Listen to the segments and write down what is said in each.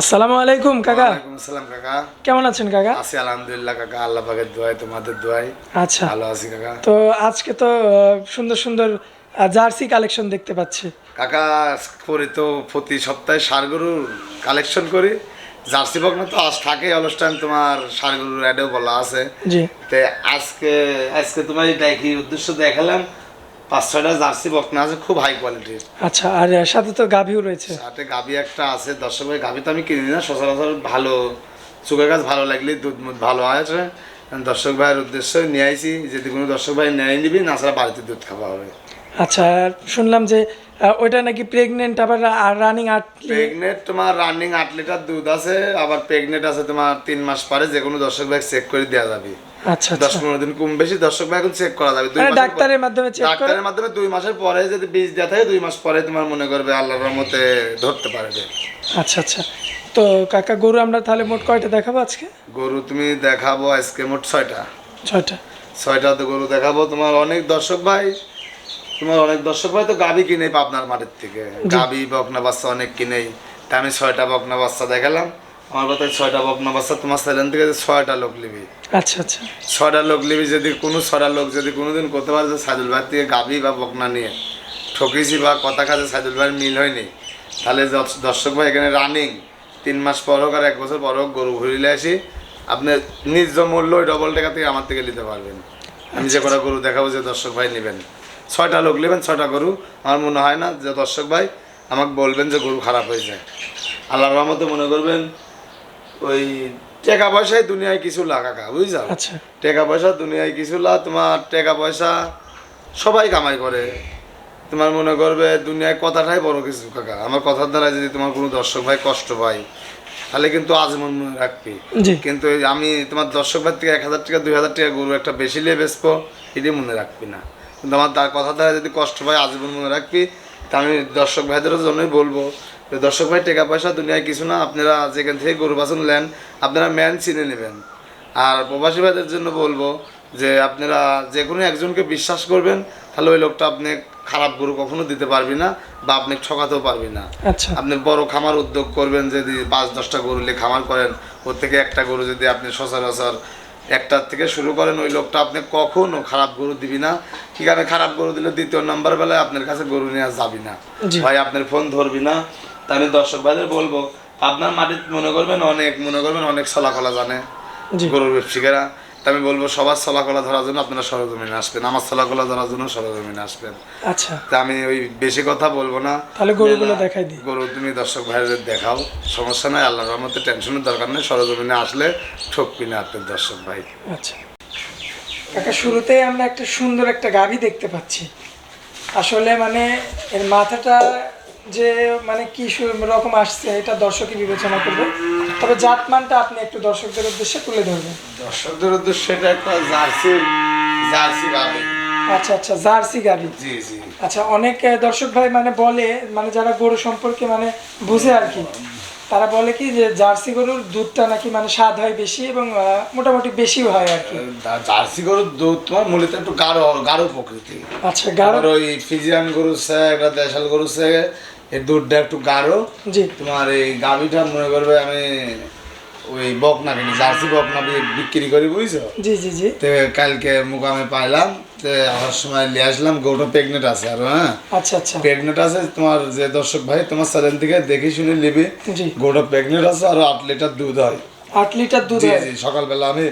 আসসালামু আলাইকুম কাকা। আসসালাম কাকা। কেমন আছেন কাকা? আছি আলহামদুলিল্লাহ কাকা। আল্লাহ পাকের দোয়াই তোমাদের দোয়াই আচ্ছা। ভালো আছি কাকা। তো আজকে তো সুন্দর সুন্দর জার্সি কালেকশন দেখতে পাচ্ছি। কাকা করি তো প্রতি সপ্তাহে সারগরুর কালেকশন করি। জার্সি বকনা তো আজ থাকে অনুষ্ঠান তোমার সারগরুর অ্যাডেও বলা আছে। জি। তে আজকে আজকে তোমার দেখি উদ্দেশ্য দেখালাম। পাঁচ ছয়টা জার্সি বকনা আছে খুব হাই কোয়ালিটির আচ্ছা আর সাথে তো গাভিও রয়েছে। সাথে গাবি একটা আছে দর্শক ভাই গাবি তো আমি কিনি না সচরাচর ভালো। চুকের গাছ ভালো লাগলে দুধ মুধ ভালো আছে দর্শক ভাইয়ের উদ্দেশ্যে নিয়ে আইছি যদি কোনো দর্শক ভাই নেয় নিবি না ছাড়া বাড়িতে দুধ খাওয়া হবে। আচ্ছা আর শুনলাম যে ওইটা নাকি প্রেগনেন্ট আবার রানিং আট প্রেগনেন্ট তোমার রানিং আট লিটার দুধ আছে আবার প্রেগনেন্ট আছে তোমার তিন মাস পরে যে কোনো দর্শক ভাই চেক করে দেওয়া যাবে। আচ্ছা আচ্ছা। পনেরো দিন কম বেশি দর্শক ভাই এখন চেক করা যাবে। দুই ডাক্তারের মাধ্যমে চেক ডাক্তারের মাধ্যমে দুই মাসের পরে যদি বীজ দেওয়া থাকে দুই মাস পরে তোমার মনে করবে আল্লাহর মতে ধরতে পারবে। আচ্ছা আচ্ছা। তো কাকা গরু আমরা তাহলে মোট কয়টা দেখাবো আজকে? গরু তুমি দেখাবো আজকে মোট ছয়টা। ছয়টা। ছয়টা তো গরু দেখাবো। তোমার অনেক দর্শক ভাই তোমার অনেক দর্শক ভাই তো গাবি কিনে পাবনার মাঠের থেকে। গাবি বকনা বাচ্চা অনেক কিনেই তা আমি ছয়টা বকনা বাচ্চা দেখালাম। আমার কথায় ছয়টা বকনা বাচ্চা তোমার সেলেন থেকে ছয়টা লোক নিবি। আচ্ছা আচ্ছা। ছয়টা লোক নিবি যদি কোনো ছয়টা লোক যদি কোনোদিন করতে পারে যে সাইদুল ভাই থেকে গাবি বা বকনা নিয়ে ঠকেছি বা কথা কাজে সাইদুল ভাইয়ের মিল হয়নি তাহলে দর্শক ভাই এখানে রানিং তিন মাস পর হোক আর এক বছর পর হোক গরু ঘুরিলে আসি আপনি নিজ মূল্য ওই ডবল টাকা থেকে আমার থেকে নিতে পারবেন। আমি যে কটা গরু দেখাবো যে দর্শক ভাই নেবেন। ছয়টা লোক নেবেন ছয়টা গরু আমার মনে হয় না যে দর্শক ভাই আমাকে বলবেন যে গরু খারাপ হয়ে যায় আল্লাহর রহমতে মনে করবেন ওই টাকা পয়সায় দুনিয়ায় কিছু লাগাকা বুঝছ? আচ্ছা। টাকা পয়সা দুনিয়ায় কিছু লা তোমার টাকা পয়সা সবাই কামাই করে। তোমার মনে করবে দুনিয়ায় কথাটাই বড় কিছু কাকা। আমার কথার দ্বারা যদি তোমার কোনো দর্শক ভাই কষ্ট পায় তাহলে কিন্তু আজীবন মনে রাখবি। জি। কিন্তু আমি তোমার দর্শক ভাই থেকে এক হাজার টাকা দুই হাজার টাকা গরু একটা বেশি নিয়ে বেচবো এটি মনে রাখবি না। কিন্তু আমার তার কথা দ্বারা যদি কষ্ট পায় আজীবন মনে রাখবি তা আমি দর্শক ভাইদের জন্যই বলব। যে দর্শক ভাই টাকা পয়সা দুনিয়ায় কিছু না আপনারা যেখান থেকে গরু বাছন নেন আপনারা ম্যান চিনে নেবেন। আর প্রবাসী ভাইদের জন্য বলব যে আপনারা যে কোনো একজনকে বিশ্বাস করবেন তাহলে ওই লোকটা আপনি খারাপ গরু কখনো দিতে পারবি না বা আপনি ঠকাতেও পারবি না। আচ্ছা। আপনি বড় খামার উদ্যোগ করবেন যদি পাঁচ দশটা গরু নিয়ে খামার করেন ওর থেকে একটা গরু যদি আপনি সচরাচর একটার থেকে শুরু করেন ওই লোকটা আপনি কখনো খারাপ গরু দিবি না। কি কারণে খারাপ গরু দিলে? দ্বিতীয় নাম্বার বেলায় আপনার কাছে গরু নিয়ে যাবি না। ভাই আপনার ফোন ধরবি না। তা আমি দর্শক ভাইদের বলব আপনার মাটির মনে করবেন অনেক মনে করবেন অনেক চলাকলা জানে গরুর ব্যবসায়ীরা। আমি বলব সবার চলাকলা ধরার জন্য আপনারা সরজমিনে আসবেন। আমার চলাকলা ধরার জন্য সরজমিনে আসবেন। আচ্ছা। তা আমি ওই বেশি কথা বলব না। তাহলে গরুগুলো দেখাই দিই। গরু তুমি দর্শক ভাইদের দেখাও সমস্যা নাই আল্লাহর রহমতে টেনশনের দরকার নেই সরজমিনে আসলে ঠকবি না আপনার দর্শক ভাই। আচ্ছা। কাকা শুরুতেই আমরা একটা সুন্দর একটা গাভি দেখতে পাচ্ছি। আসলে মানে এর মাথাটা যে মানে কি রকম আসছে এটা দর্শকই বিবেচনা করবে। তবে জাতমানটা আপনি একটু দর্শকদের উদ্দেশ্যে তুলে ধরবেন। দর্শকদের উদ্দেশ্যে এটা একটা জার্সি জার্সি গাবি আচ্ছা আচ্ছা জার্সি গাভি জি জি। আচ্ছা অনেক দর্শক ভাই মানে বলে মানে যারা গরু সম্পর্কে মানে বুঝে আর কি। তারা বলে কি যে জার্সি গরুর দুধটা নাকি মানে স্বাদ হয় বেশি এবং মোটামুটি বেশিও হয় আর কি। জার্সি গরুর দুধ তোমার মূলত একটু গাঢ় গাঢ় প্রকৃতি আচ্ছা গাঢ় ওই ফিজিয়ান গরু সে একটা দেশাল গরু সে এর দুধটা একটু গাঢ়। জি। তোমার এই গাভিটা মনে করবে আমি ওই বকনা কিনি জার্সি বকনা বিক্রি করি বুঝছ? জি জি জি। তো কালকে মুকামে পাইলাম তো আসার সময় নিয়ে আসলাম গরুটা প্রেগনেন্ট আছে আর হ্যাঁ? আচ্ছা আচ্ছা। প্রেগনেন্ট আছে তোমার যে দর্শক ভাই তোমার চ্যানেল থেকে দেখে শুনে নিবি। গরুটা প্রেগনেন্ট আছে আর আট লিটার দুধ হয়। আট লিটার দুধ জি জি সকালবেলা আমি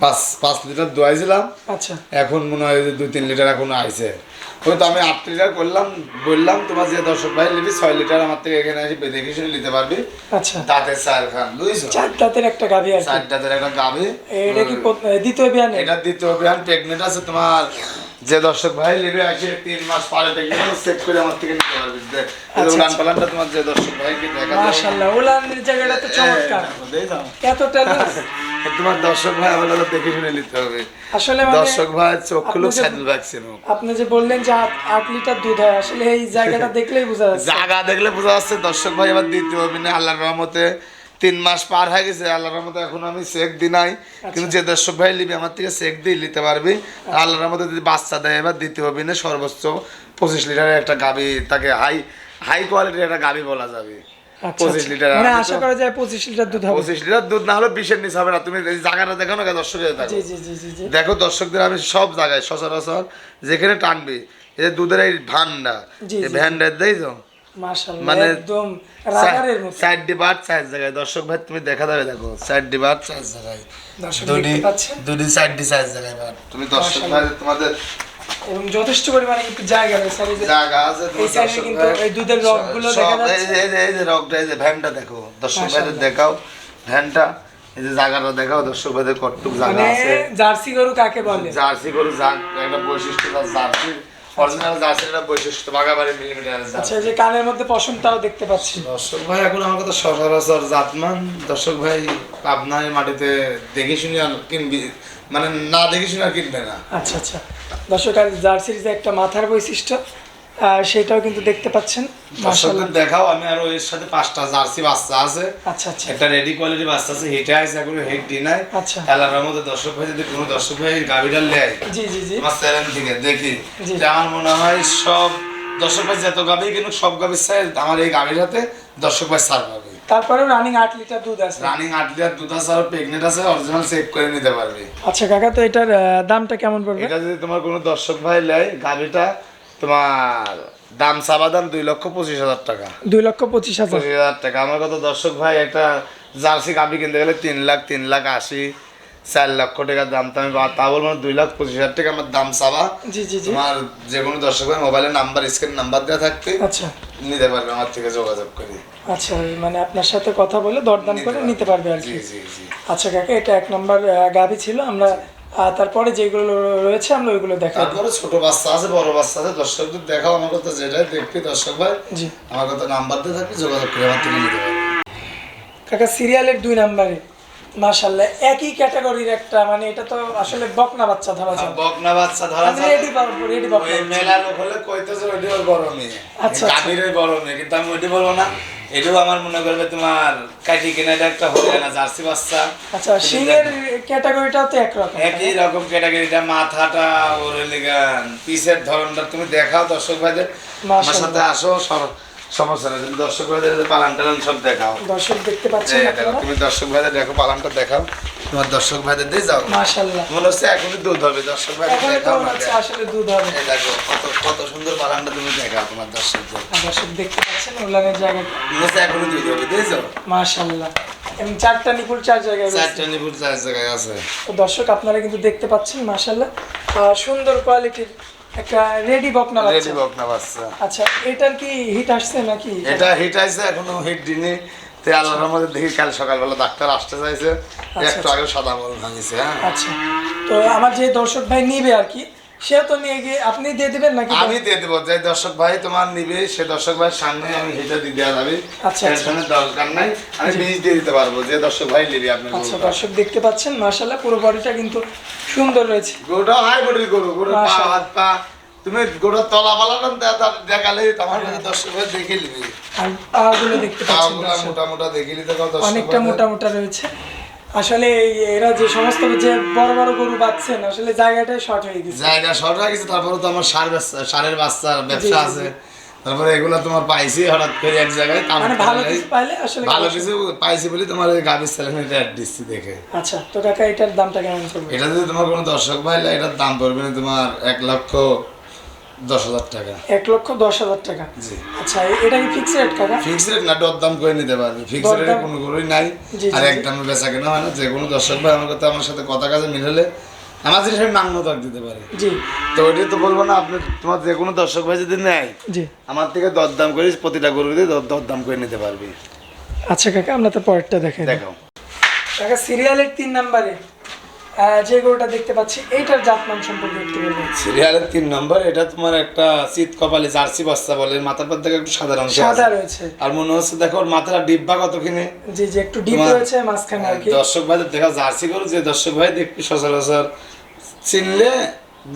পাঁচ পাঁচ লিটার দোয়াইছিলাম আচ্ছা এখন মনে হয় যে দুই তিন লিটার এখন আইছে ওই তো আমি আট লিটার করলাম বললাম তোমার যে দর্শক ভাই নিবি ছয় লিটার আমার থেকে এখানে এসে দেখে শুনে নিতে পারবি আচ্ছা দাঁতে চার খান বুঝছ চার দাঁতের একটা গাভি আর কি চারটাতে একটা গাভি এটা কি দ্বিতীয় বিয়ানে এটা দ্বিতীয় প্রেগনেন্ট আছে তোমার যে দর্শক ভাই নেবে আছে তিন মাস পরে প্রেগনেন্ট চেক করে আমার থেকে নিতে পারবি আচ্ছা, আচ্ছা। পালানটা তোমার যে দর্শক ভাইকে দেখা মাশাআল্লাহ জায়গাটা তো চমৎকার দেই দাও। তোমার দর্শক ভাই দেখে শুনে নিতে হবে। আসলে মানে দর্শক ভাই খুলো আপনি যে- স্যাডেল ভ্যাকসিন আপনি যে বললেন যে আট লিটার দুধ হয় আসলে এই জায়গাটা দেখলেই বোঝা যাচ্ছে। জায়গা দেখলে বোঝা যাচ্ছে। দর্শক ভাই আবার দ্বিতীয় অভিনয় আল্লাহর রহমতে তিন মাস পার হয়ে গেছে। আল্লাহর রহমতে এখন আমি চেক দি নাই। কিন্তু যে দর্শক ভাই নিবি আমার থেকে চেক দিয়ে নিতে পারবি। আর আল্লাহর রহমতে যদি বাচ্চা দেয় এবার দ্বিতীয় না সর্বোচ্চ পঁচিশ লিটারের একটা গাবি তাকে হাই হাই কোয়ালিটির একটা গাবি বলা যাবে। আচ্ছা, পঁচিশ আচ্ছা। লিটার মানে আশা করা যায় পঁচিশ লিটার দুধ হবে। পঁচিশ লিটার দুধ না হলে বিশের নিচে হবে না। তুমি জায়গাটা দেখো না দর্শকের দেখো। দেখো দর্শকদের আমি সব জায়গায় সচরাচর যেখানে টানবি এই দুধের এই ভান্ডা এই ভ্যান্ডার দেই তো? মানে একদম রাবারের মতো। সাইড ডিবার চার জায়গায়। দর্শক ভাই তুমি দেখা যাবে দেখো সাইড ডিবার চার জায়গায়। দর্শক দেখতে পাচ্ছেন? দুটি সাইড ডি চার জায়গায় তুমি দর্শক ভাই তোমাদের এবং যথেষ্ট পরিমাণে কিন্তু জায়গা রয়েছে। এই যে জায়গা আছে এই সাইডে দর্শক কিন্তু ভাই- এই দুধের দেখা যাচ্ছে। যে- এই যে- এই যে রগটা এই যে ভ্যানটা দেখো দর্শক ভাইদের দেখাও ভ্যানটা এই যে জায়গাটা দেখাও দর্শক ভাইদের কতটুক জায়গা মানে আছে। জার্সি গরু কাকে বলে? জার্সি গরু একটা বৈশিষ্ট্য জার্সি। অরিজিনাল জার্সির একটা বৈশিষ্ট্য বাগাবাড়ি মিলিমিটার আচ্ছা যে কানের মধ্যে পশমটাও দেখতে পাচ্ছি। দর্শক ভাই এখন আমার কথা সচরাচর জাতমান। দর্শক ভাই পাবনায় মাটিতে দেখে শুনে আর কিনবি মানে না দেখে শুনে আর কিনবে না। আচ্ছা আচ্ছা। দর্শক আর জার্সির যে একটা মাথার বৈশিষ্ট্য সেটাও কিন্তু দেখতে পাচ্ছেন। দর্শকদের দেখাও আমি আরও এর সাথে পাঁচটা জার্সি বাচ্চা আছে। আচ্ছা আচ্ছা। একটা রেডি কোয়ালিটি বাচ্চা আছে হেটে আছে এখন হেড ডিনাই আচ্ছা। খেলার মধ্যে দর্শক ভাই যদি কোনো দর্শক ভাই গাড়িটা নেয় জি জি জি। আমার চ্যানেল থেকে দেখি। আমার মনে হয় সব দর্শক ভাই যত গাবি কিন্তু সব গাবির চাই আমার এই গাবির হাতে দর্শক ভাই সার পাবে তারপরেও রানিং আট লিটার দুধ আছে। রানিং আট লিটার দুধ আছে আর প্রেগন্যান্ট আছে অরিজিনাল চেক করে নিতে পারবে। আচ্ছা কাকা তো এটার দামটা কেমন পড়বে? এটা যদি তোমার কোনো দর্শক ভাই নেয় গাবিটা তোমার দাম চাবা দাম দুই লক্ষ পঁচিশ হাজার টাকা। দুই লক্ষ পঁচিশ হাজার। পঁচিশ হাজার টাকা। আমার কত দর্শক ভাই একটা জার্সি গাবি কিনতে গেলে তিন লাখ তিন লাখ আশি চার লক্ষ টাকার দাম। তো আমি তা বলব না, দুই লাখ পঁচিশ হাজার টাকা আমার দাম চাবা। জি জি জি। তোমার যে কোনো দর্শক ভাই মোবাইলের নাম্বার স্ক্রিন নাম্বার দেওয়া থাকতে আচ্ছা। নিতে পারবে আমার থেকে যোগাযোগ করে। আচ্ছা মানে আপনার সাথে কথা বলে দরদাম করে নিতে পারবে আর কি। জি জি আচ্ছা কাকা এটা এক নম্বর গাভি ছিল। আমরা তারপরে যেগুলো রয়েছে আমরা ওইগুলো দেখাবো। তারপরে ছোট বাচ্চা আছে বড় বাচ্চা আছে দর্শকদের দেখাও আমার কথা যেটাই দেখবি দর্শক ভাই। জি। আমার কথা নাম্বার দিয়ে থাকবে যোগাযোগ করে আমার থেকে নিতে পারবে। কাকা সিরিয়ালের দুই নাম্বারে। মাশাল্লাহ একই ক্যাটাগরির একটা মানে এটা তো আসলে বকনা বাচ্চা ধরা যায় বকনা বাচ্চা ধরা যায় রেডি পাবো রেডি পাবো ওই মেলা লোক হলে কইতেছে ওইটি ওর বড় মেয়ে। আচ্ছা, আচ্ছা। বড় মেয়ে কিন্তু আমি ওইটি বলব না। এটাও আমার মনে করবে তোমার কাটি কেনা এটা একটা হলে না জার্সি বাচ্চা। আচ্ছা সিংয়ের ক্যাটাগরিটাও তো একরকম একই রকম ক্যাটাগরিটা মাথাটা ওর লিগান পিসের ধরনটা তুমি দেখাও দর্শক ভাইদের। আমার সাথে আসো সর- সমস্যা নেই তুমি দর্শক ভাইদের পালান টালান সব দেখাও। দর্শক দেখতে পাচ্ছেন তুমি দর্শক ভাইদের দেখো পালানটা দেখাও। তোমার দর্শক ভাইদের দিয়ে যাও। মনে হচ্ছে এখনই দুধ হবে দর্শক ভাইদের দেখাও না আসলে দুধ হবে। দেখো কত কত সুন্দর পালানটা তুমি দেখাও তোমার দর্শকদের। দর্শক দেখতে পাচ্ছেন জায়গাটা। মনে হচ্ছে এখনই দুধ হবে দিয়ে যাও। মাশাল্লাহ এবং চারটা নিপুল চার জায়গায় চারটা চার জায়গায় আছে। তো দর্শক আপনারা কিন্তু দেখতে পাচ্ছেন মাশাল্লাহ আহ, সুন্দর কোয়ালিটির একটা রেডি বকনা রেডি বকনা বাচ্চা। আচ্ছা এটার কি হিট আসছে নাকি? এটা হিট আসছে এখনও হিট দিনে তে আল্লাহর রহমতে দেখি কাল সকালবেলা ডাক্তার আসতে চাইছে। একটু আগে সাদা বল ভাঙিছে হ্যাঁ। আচ্ছা তো আমার যে দর্শক ভাই নিবে আর কি সে তো নিয়ে গিয়ে আপনি দিয়ে দিবেন নাকি আমি দিয়ে দেবো যে দর্শক ভাই তোমার নিবে সে দর্শক ভাইয়ের সামনে আমি হিটে দিয়ে দেওয়া যাবে। আচ্ছা, আচ্ছা। দরকার নাই। আমি বীজ দিয়ে দিতে পারব যে দর্শক ভাই নিবে আপনার আচ্ছা দর্শক দেখতে পাচ্ছেন মাশাল্লাহ পুরো বডিটা কিন্তু সুন্দর রয়েছে। গরুটা হাই বডির গরু গরুর পা হাত পা। তুমি গরুর তলা পালা দেখালে আমার কাছে দর্শক ভাই দেখে নিবে। আর পাগুলো দেখতে পাচ্ছেন মোটা মোটা দেখে নিতে অনেকটা মোটা মোটা রয়েছে। আসলে এরা যে সমস্ত যে বড় বড় গরু বাচ্ছেন আসলে জায়গাটাই শর্ট হয়ে গেছে। জায়গা শর্ট হয়ে গেছে তারপরে তো আমার সার ব্যবসা- সারের বাচ্চার ব্যবসা আছে। তারপরে এগুলো তোমার পাইছি হঠাৎ করে এক জায়গায় মানে ভালো কিছু পাইলে আসলে ভালো কিছু পাইছি বলে তোমার এই গাভীর স্যালেরিটা অ্যাড দিচ্ছি দেখে। আচ্ছা তো কাকা এটার দামটা কেমন করবে এটা যদি তোমার কোনো দর্শক ভাই লাগে, এটার দাম পড়বে না তোমার এক লক্ষ দশ হাজার টাকা। এক লক্ষ দশ হাজার টাকা। জি। আচ্ছা এটা কি ফিক্স রেট কাকা ফিক্স রেট না দর দাম করে নিতে পারবে। ফিক্স রেটে কোনো গরুই নাই। আর এক দামে বেচা কেনা হয় না। যে কোনো দর্শক ভাই আমার কথা আমার সাথে কথা কাজে মিল হলে আমার দর দিতে পারি। জি। তো তো বলব না আপনি তোমার যে কোনো দর্শক ভাই যদি নেয় জি। আমার থেকে দরদাম করে প্রতিটা গরু দিয়ে দর- দরদাম করে নিতে পারবি। আচ্ছা কাকা আমরা তো পরেরটা দেখে দেখো কাকা সিরিয়ালের তিন নাম্বারে যে গরুটা দেখতে পাচ্ছি এইটার জাতমান সম্পর্কে একটু বলবেন সিরিয়ালের তিন নম্বর এটা তোমার একটা শীত কপালে জার্সি বাচ্চা বলে মাথার পর থেকে একটু সাদা রঙ সাদা রয়েছে। আর মনে হচ্ছে দেখো ওর মাথার ডিব্বা কতখানি? জি জি একটু ডিপ রয়েছে মাঝখানে আর কি। দর্শক ভাইদের দেখা জার্সি গরু যে দর্শক ভাই দেখবি সচরাচর চিনলে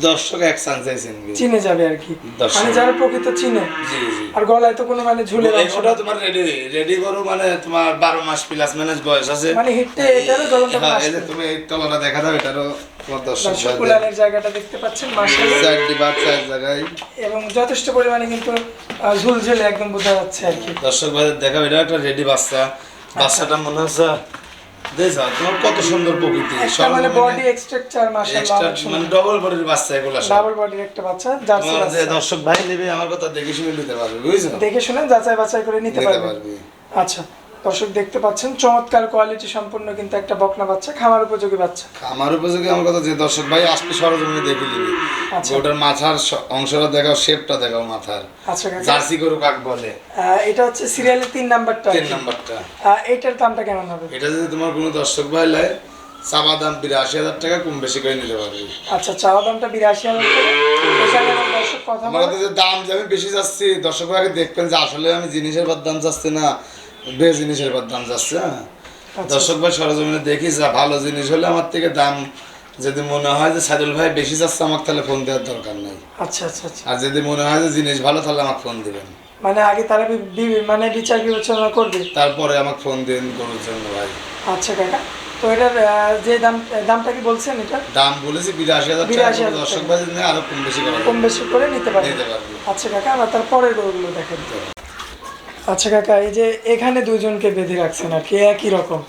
দর্শক এক চান্স চাইছেন চিনে যাবে আর কি। মানে যারা প্রকৃত চিনে জি জি। আর গলায় তো কোনো মানে ঝুলে এগুলো তোমার রেডি রেডি করো মানে তোমার বারো মাস প্লাস বয়স আছে। মানে এটারও হ্যাঁ, এই যে তুমি এই তলাটা দেখা দাও এটারও তোমার দর্শক জায়গাটা দেখতে পাচ্ছেন চার জায়গায়। এবং যথেষ্ট পরিমাণে কিন্তু ঝুলঝুলে একদম বোঝা যাচ্ছে আর কি। দর্শক ভাইদের দেখাও এটা একটা রেডি বাচ্চা। বাচ্চাটা মনে হচ্ছে তোমার কত সুন্দর প্রকৃতি মানে বডি স্ট্রাকচার মাশাআল্লাহ মানে ডবল বডির বাচ্চা এগুলা ডাবল বডির একটা বাচ্চা জার্সি বাচ্চা দর্শক ভাই নেবে আমার কথা দেখে শুনে নিতে পারবে বুঝছ? দেখে শুনে যাচাই বাছাই করে নিতে পারবে। আচ্ছা দর্শক দেখতে পাচ্ছেন চমৎকার কোয়ালিটি সম্পূর্ণ কিন্তু একটা বকনা বাচ্চা খামার উপযোগী বাচ্চা। আমার উপযোগী আমার কথা যে দর্শক ভাই আসলে সরজমিনে দেখে নিবি আচ্ছা। ওটার মাথার অংশটা দেখাও শেপটা দেখাও মাথার। আচ্ছা কাকা জার্সি গরু কাক বলে। এটা হচ্ছে সিরিয়ালের তিন নাম্বারটা তিন নাম্বারটা। আহ, এইটার দামটা কেমন হবে? এটা যদি তোমার কোনো দর্শক ভাই লাই চাবা দাম বিরাশি হাজার টাকা কম বেশি করে নিতে পারবে। আচ্ছা চাওয়া দামটা বিরাশি হাজার দর্শক কথা আমার দাম যে আমি বেশি যাচ্ছি দর্শক ভাইকে দেখবেন যে আসলে আমি জিনিসের দাম যাচ্ছে না। বে জিনিসের পর দাম যাচ্ছে হ্যাঁ? আচ্ছা। দর্শক ভাই সরজমিনে দেখি যা ভালো জিনিস হলে আমার থেকে দাম যদি মনে হয় যে সাইদুল ভাই বেশি যাচ্ছে আমার তাহলে ফোন দেওয়ার দরকার নেই। আচ্ছা আচ্ছা আচ্ছা। আর যদি মনে হয় যে জিনিস ভালো তাহলে আমাকে ফোন দিবেন। মানে আগে তারা মানে বিচার বিবেচনা করবে? তারপরে আমাকে ফোন দিন গরুর জন্য ভাই। আচ্ছা কাকা। তো এটার যে দাম দামটা কি বলছেন এটা দাম বলেছি বিরাশি হাজার 82,000 করে। দর্শক ভাই আরও কম বেশি করা কম বেশি করে নিতে পারবে আচ্ছা কাকা আমরা তারপরে গরুগুলো দেখেন। আচ্ছা কাকা এই যে এখানে দুজনকে বেঁধে রাখছেন আর কি একই রকম?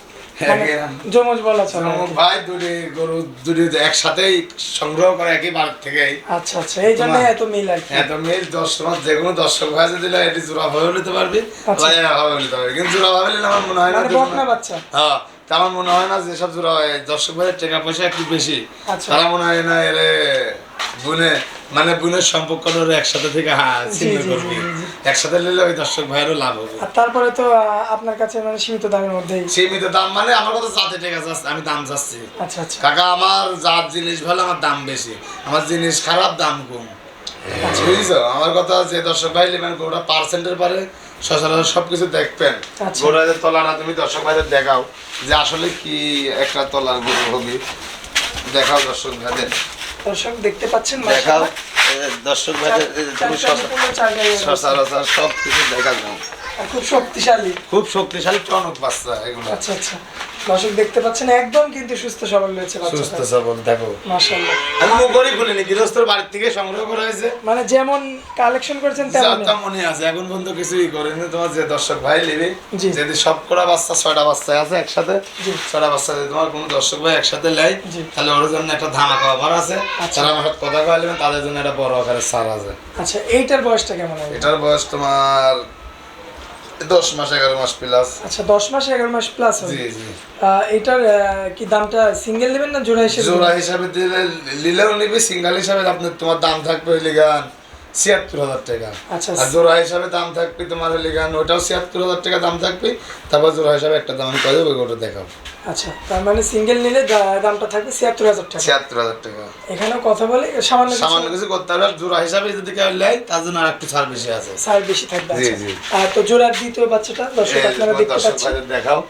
মানে জমজ বলা চলে ভাই দুটি গরু দুটি একসাথেই সংগ্রহ করে একই থেকে আচ্ছা আচ্ছা এই জন্য এত মিল আর কি। এত মিল তোমার যে কোনো দর্শক ভাই যদি এটি জোড়া ভাবে নিতে পারবি। আচ্ছা। ভাবে নিতে পারবি। কিন্তু জোড়া ভাবে নিলে আমার মনে হয় না মানে বকনা বাচ্চা। হ্যাঁ তা আমার মনে হয় না যেসব জোড়া দর্শক ভাইয়ের টাকা পয়সা একটু বেশি। আচ্ছা। তারা মনে হয় না এরে বুনে মানে বুনের সম্পর্কটা ওরা একসাথে থেকে ছিন্ন করবি। একসাথে নিলে ওই দর্শক ভাইয়েরও লাভ হবে। আর তারপরে তো আপনার কাছে মানে সীমিত দামের মধ্যে সীমিত দাম মানে আমার কথা যাতে ঠিক আছে আমি দাম চাচ্ছি আচ্ছা আচ্ছা। কাকা আমার যার জিনিস ভালো আমার দাম বেশি। আমার জিনিস খারাপ দাম কম। বুঝছ? আমার কথা যে দর্শক ভাই নেবেন গোটা পার্সেন্টের পারে সচরাচর সব কিছু দেখবেন। আচ্ছা। গোড়াদের তুমি দর্শক ভাইদের দেখাও যে আসলে কি একটা তলার গরু হবে দেখাও দর্শক ভাইদের। দর্শক দেখতে পাচ্ছেন দেখাও দর্শক ভাইদের তুমি। সচরাচর সব কিছু দেখা যাও খুব শক্তিশালী। খুব শক্তিশালী টনক বাচ্চা এগুলো। আচ্ছা আচ্ছা। দর্শক দেখতে পাচ্ছেন একদম কিন্তু সুস্থ সবল রয়েছে সুস্থ সবল দেখো। মাশাআল্লাহ। আমি খুলিনি গৃহস্থর বাড়ির থেকে সংগ্রহ করা হয়েছে। মানে যেমন কালেকশন করেছেন তেমন মনে আছে এখন পর্যন্ত কিছুই করেনি। তোমার যে দর্শক ভাই নেবে যদি সব করা বাচ্চা ছয়টা বাচ্চা আছে একসাথে ছয়টা বাচ্চা যদি তোমার কোনো দর্শক ভাই একসাথে লাই তাহলে ওর জন্য একটা ধামাকা অফার আছে। আচ্ছা। আমার সাথে কথা কয়ে নেবেন তাদের জন্য একটা বড় আকারের সার আছে। আচ্ছা এইটার বয়সটা কেমন হবে? এটার বয়স তোমার দশ মাস এগারো মাস প্লাস আচ্ছা দশ মাস এগারো মাস প্লাস জি জি। এটার কি দামটা সিঙ্গেল নেবেন না জোড়া হিসেবে? জোড়া হিসাবে দিলে নিলেও নিবি সিঙ্গেল হিসাবে আপনার তোমার দাম থাকবে ওই গান ছিয়াত্তর হাজার টাকা। আচ্ছা। আর জোড়া হিসাবে দাম থাকবে তোমার হলে গান ওটাও ছিয়াত্তর হাজার টাকা দাম থাকবে। তারপর জোড়া হিসাবে একটা দাম আমি দেবো ওটা দেখাও। আচ্ছা তার মানে সিঙ্গেল নিলে দামটা থাকবে ছিয়াত্তর হাজার টাকা। ছিয়াত্তর হাজার টাকা। এখানেও কথা বলে সামান্য সামান্য কিছু করতে হবে আর জোড়া হিসাবে যদি কেউ নেয় তার জন্য আর একটু ছাড় বেশি আছে। সার বেশি থাকবে জি, আচ্ছা। জি। আর তো জোড়ার দ্বিতীয় বাচ্চাটা দর্শক আপনারা দেখতে পাচ্ছেন। দেখাও।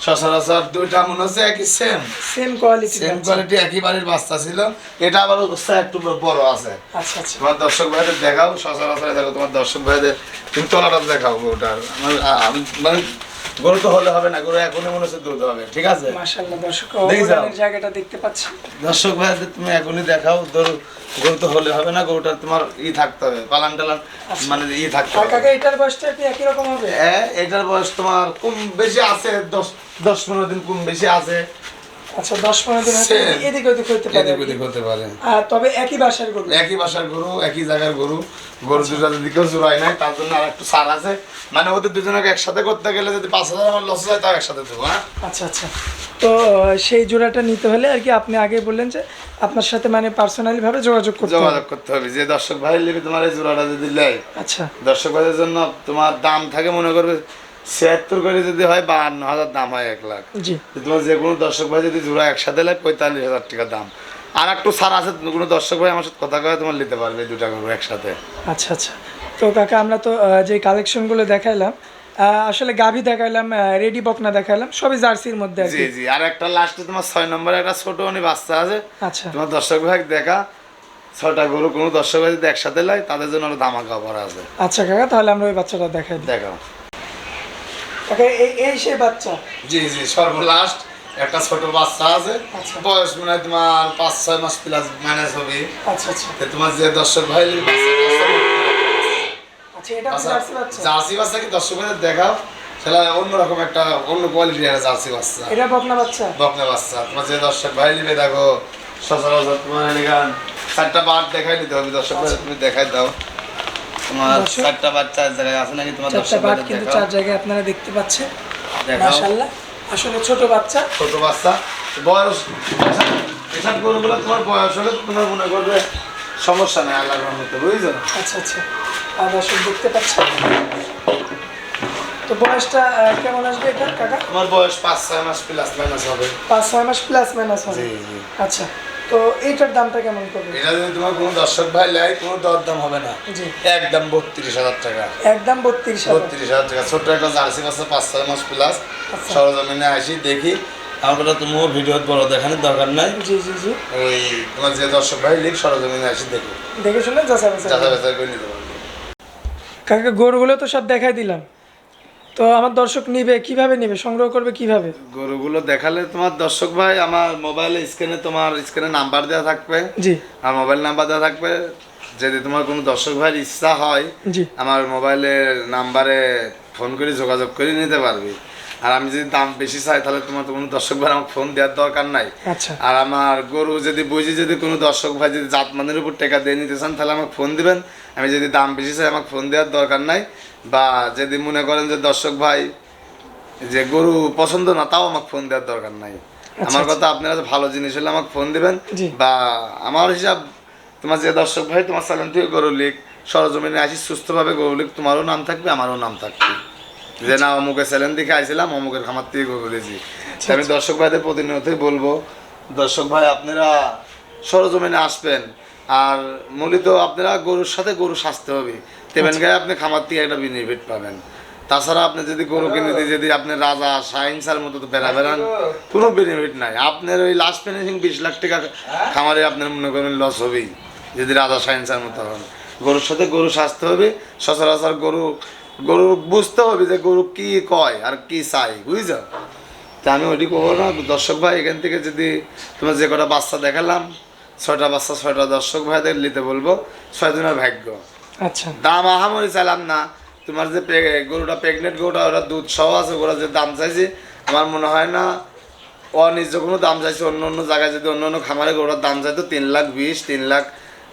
সচরাচর দুইটা মনে হচ্ছে একই same same quality same quality একই বাড়ির বাচ্চা ছিল। এটা আবার অবস্থা একটু বড় আছে। আচ্ছা আচ্ছা। তোমার দর্শক ভাইদের দেখাও সচরাচর দেখো তোমার দর্শক ভাইদের তুমি তলাটা দেখাও ওটার। আমার আমি মানে গরু তো হলে হবে না গরু এখনই মনে হচ্ছে দুধ হবে ঠিক আছে? মাশাআল্লাহ দর্শক জায়গাটা দেখতে পাচ্ছি। দর্শক ভাই তুমি এখনই দেখাও ধরো গরু তো হলে হবে না গরুটা তোমার ই থাকতে হবে পালান টালান মানে ই থাকতে হবে। কাকা এটার বয়সটা কি একই রকম হবে? হ্যাঁ এটার বয়স তোমার কম বেশি আছে দশ দশ পনেরো দিন কম বেশি আছে। আচ্ছা দশ পনেরো দিন এদিক ওদিক হতে পারে। এদিক ওদিক হতে পারে। তবে একই বাসার গরু? একই বাসার গরু একই জায়গার গরু। গরু দুটা যদি কেউ জোড়ায় নাই তার জন্য আর একটু সার আছে। মানে ওদের দুজনকে একসাথে করতে গেলে যদি পাঁচ হাজার আমার লস হয় তাও একসাথে দেবো হ্যাঁ? আচ্ছা আচ্ছা। তো সেই জোড়াটা নিতে হলে আর কি আপনি আগে বললেন যে আপনার সাথে মানে পার্সোনালি ভাবে যোগাযোগ করতে যোগাযোগ করতে হবে। যে দর্শক ভাই নেবে তোমার এই জোড়াটা যদি নেয় আচ্ছা। দর্শক ভাইয়ের জন্য তোমার দাম থাকে মনে করবে ছিয়াত্তর করে যদি হয় বাহান্ন হাজার দাম হয় এক লাখ। তোমার যে কোনো দর্শক ভাই যদি জোড়া একসাথে নেয় পঁয়তাল্লিশ হাজার টাকা দাম। আর একটু ছাড় আছে কোনো দর্শক ভাই আমার সাথে কথা কয়ে তোমার নিতে পারবে দুটা গরু একসাথে। আচ্ছা আচ্ছা। তো কাকা আমরা তো যে কালেকশনগুলো দেখাইলাম আসলে গাভী দেখাইলাম রেডি বকনা দেখাইলাম সবই জার্সির মধ্যে জি জি। আর একটা লাস্টে তোমার ছয় নম্বরে একটা ছোট অনেক বাচ্চা আছে। আচ্ছা। তোমার দর্শক ভাই দেখা ছয়টা গরু কোনো দর্শক ভাই যদি একসাথে লাই তাদের জন্য আরও দামাকা ভরা আছে। আচ্ছা কাকা তাহলে আমরা ওই বাচ্চাটা দেখাই দিই। দেখো কাকা এই এই বাচ্চা। জি জি সর্বলাস্ট একটা ছোট বাচ্চা আছে। আচ্ছা। বয়স মনে হয় তোমার পাঁচ ছয় মাস প্লাস ম্যানেজ হবে। আচ্ছা আচ্ছা। তোমার যে দর্শক ভাই বাচ্চাটা আছে, আচ্ছা এটা আচ্ছা, জার্সি বাচ্চা। কি দর্শক দেখাও? সেটা অন্যরকম একটা অন্য কোয়ালিটির একটা জার্সি বাচ্চা। এটা বকনা বাচ্চা। বকনা বাচ্চা। তোমার যে দর্শক ভাই নিবে দেখো সচরাচর তোমার চারটা বাট দেখাই নিতে হবে। দর্শক ভাই তুমি দেখাই দাও। তোমার চারটা বাচ্চা এক জায়গায় আছে নাকি তোমার চারটা বাট কিন্তু চার জায়গায় আপনারা দেখতে পাচ্ছেন। মাশাআল্লাহ। আসলে ছোট বাচ্চা। ছোট বাচ্চা। বয়স এসব গরুগুলো তোমার বয়স হলে তোমার মনে করবে সমস্যা নেই আল্লাহর রহমতে বুঝছ? আচ্ছা আচ্ছা। আর দর্শক দেখতে পাচ্ছেন? তো বয়সটা কেমন আসবে এটা কাকা? তোমার বয়স পাঁচ ছয় মাস প্লাস মাইনাস হবে। পাঁচ ছয় মাস প্লাস মাইনাস হবে। জি জি। আচ্ছা। তো এইটার দামটা কেমন করবে এটা যদি তোমার কোনো দর্শক ভাই লেয় কোনো দরদাম হবে না। একদম বত্রিশ হাজার টাকা। একদম বত্রিশ বত্রিশ হাজার টাকা। ছোট্ট একটা জার্সি বাচ্চা পাঁচ ছয় মাস প্লাস আচ্ছা। সরজমিনে আসি দেখি। আমার তুমিও ভিডিও বড় দেখানোর দরকার নাই। জি জি জি। ওই তোমার যে দর্শক ভাই লিখ সরজমিনে আসি দেখি। দেখে শুনে যাচাই বাছাই যাচাই। বাছাই করে নিতে পারবে। কাকা গরুগুলো তো সব দেখাই দিলাম। তো আমার দর্শক নিবে কীভাবে নিবে সংগ্রহ করবে কীভাবে? গরুগুলো দেখালে তোমার দর্শক ভাই আমার মোবাইলে স্ক্রিনে তোমার স্ক্রিনে নাম্বার দেওয়া থাকবে। জি। আর মোবাইল নাম্বার দেওয়া থাকবে যদি তোমার কোনো দর্শক ভাইয়ের ইচ্ছা হয় জি। আমার মোবাইলের নাম্বারে ফোন করে যোগাযোগ করে নিতে পারবি। আর আমি যদি দাম বেশি চাই তাহলে তোমার কোনো দর্শক ভাই আমাকে ফোন দেওয়ার দরকার নাই। আচ্ছা। আর আমার গরু যদি বুঝি যদি কোনো দর্শক ভাই যদি জাতমানের উপর টাকা দিয়ে নিতে চান তাহলে আমাকে ফোন দিবেন। আমি যদি দাম বেশি চাই আমাকে ফোন দেওয়ার দরকার নাই। বা যদি মনে করেন যে দর্শক ভাই যে গরু পছন্দ না তাও আমাকে ফোন দেওয়ার দরকার নাই। আমার কথা আপনারা ভালো জিনিস হলে আমাকে ফোন দিবেন। বা আমার হিসাব তোমার যে দর্শক ভাই তোমার চ্যানেল থেকে গরু লিখ সরজমিনে আসি সুস্থভাবে গরু লিখ তোমারও নাম থাকবে আমারও নাম থাকবে। যে না অমুকের চ্যানেল থেকে আইছিলাম অমুকের খামার থেকে গরু লিয়েছি। আচ্ছা, আমি দর্শক ভাইদের প্রতিনিয়তই বলব দর্শক ভাই আপনারা সরজমিনে আসবেন আর মূলত আপনারা গরুর সাথে গরু সাজতে হবে। তেমন গায়ে আপনি খামার থেকে একটা বেনিফিট পাবেন। তাছাড়া আপনি যদি গরু কিনে দিয়ে যদি আপনি রাজা সাইন্সার মতো তো বেড়া বেড়ান কোনো বেনিফিট নাই। আপনার ওই লাস্ট ফিনিশিং বিশ লাখ টাকা খামারে আপনার মনে করেন লস হবেই যদি রাজা সাইন্সার মতো হন। গরুর সাথে গরু সাজতে হবে সচরাচর গরু গরু বুঝতে হবে যে গরু কি কয় আর কি চাই বুঝছ? তা আমি ওইটি করব না। দর্শক ভাই এখান থেকে যদি তোমার যে কটা বাচ্চা দেখালাম ছয়টা বাচ্চা ছয়টা দর্শক ভাইদের নিতে বলব। ছয়জনের ভাগ্য। আচ্ছা। দাম আহামরি চাইলাম না। তোমার যে গরুটা প্রেগনেন্ট গরুটা ওটা দুধ সহ আছে ওরা যে দাম চাইছে আমার মনে হয় না অনিজ কোনো দাম চাইছে অন্য অন্য জায়গায় যদি অন্য অন্য খামারে গরুটার দাম চাইতো তিন লাখ বিশ তিন লাখ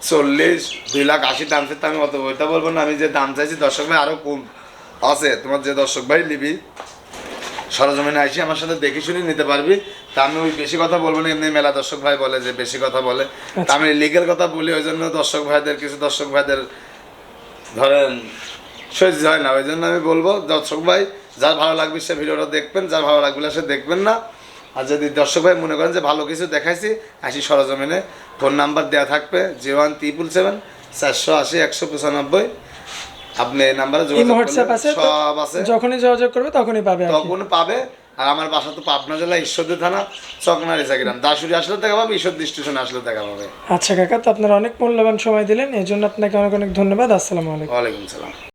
চল্লিশ দুই লাখ আশি দাম চাইতে আমি অত বলব না। আমি যে দাম চাইছি দর্শক ভাই আরও কম আছে। তোমার যে দর্শক ভাই নিবি। সরজমিনে আইসি আমার সাথে দেখে শুনে নিতে পারবি। তা আমি ওই বেশি কথা বলব না এমনি মেলা দর্শক ভাই বলে যে বেশি কথা বলে। তা আমি লিগেল কথা বলি ওই জন্য দর্শক ভাইদের কিছু দর্শক ভাইদের ধরেন সহ্য হয় না ওই জন্য আমি বলব দর্শক ভাই যার ভালো লাগবে সে ভিডিওটা দেখবেন যার ভালো লাগবে না সে দেখবেন না। আর যদি দর্শক ভাই মনে করেন যে ভালো কিছু দেখাইছি আসি সরজমিনে। ফোন নাম্বার দেওয়া থাকবে জিরো ওয়ান ত্রিপুল সেভেন চারশো আশি একশো পঁচানব্বই। আপনি নাম্বারে যোগাযোগ হোয়াটসঅ্যাপ আছে সব আছে। যখনই যোগাযোগ করবে তখনই পাবে তখন পাবে। আর আমার বাসা তো পাবনা জেলা ঈশ্বরদী থানা চকনারি সাগ্রাম দাসুরি আসলে দেখা পাবে ঈশ্বরদী স্টেশন আসলে দেখা পাবে। আচ্ছা কাকা তো আপনারা অনেক মূল্যবান সময় দিলেন এই জন্য আপনাকে অনেক অনেক ধন্যবাদ। আসসালামু আলাইকুম। ওয়ালাইকুম সালাম।